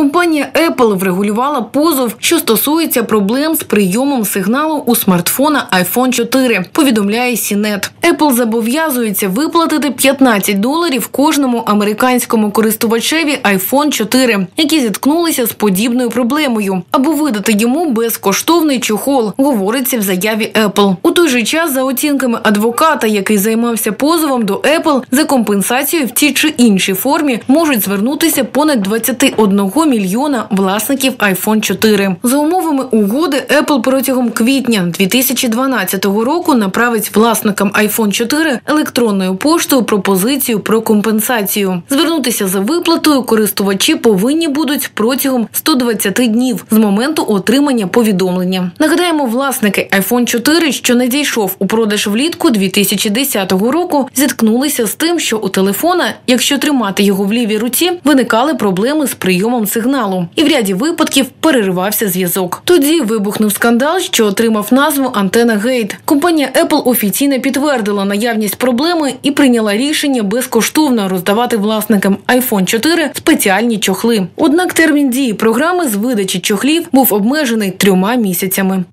Компанія Apple врегулювала позов, що стосується проблем з прийомом сигналу у смартфона iPhone 4, повідомляє CNET. Apple зобов'язується виплатити 15 доларів кожному американському користувачеві iPhone 4, які зіткнулися з подібною проблемою, або видати йому безкоштовний чохол, говориться в заяві Apple. У той же час, за оцінками адвоката, який займався позовом до Apple, за компенсацією в тій чи іншій формі можуть звернутися понад 21 мільйона власників iPhone 4. За умовами угоди, Apple протягом квітня 2012 року направить власникам iPhone 4 електронною поштою пропозицію про компенсацію. Звернутися за виплатою користувачі повинні будуть протягом 120 днів з моменту отримання повідомлення. Нагадаємо, власники iPhone 4, що надійшов у продаж влітку 2010 року, зіткнулися з тим, що у телефона, якщо тримати його в лівій руці, виникали проблеми з прийомом сигналу, і в ряді випадків переривався зв'язок. Тоді вибухнув скандал, що отримав назву Антена Гейт. Компанія Apple офіційно підтвердила наявність проблеми і прийняла рішення безкоштовно роздавати власникам iPhone 4 спеціальні чохли. Однак термін дії програми з видачі чохлів був обмежений трьома місяцями.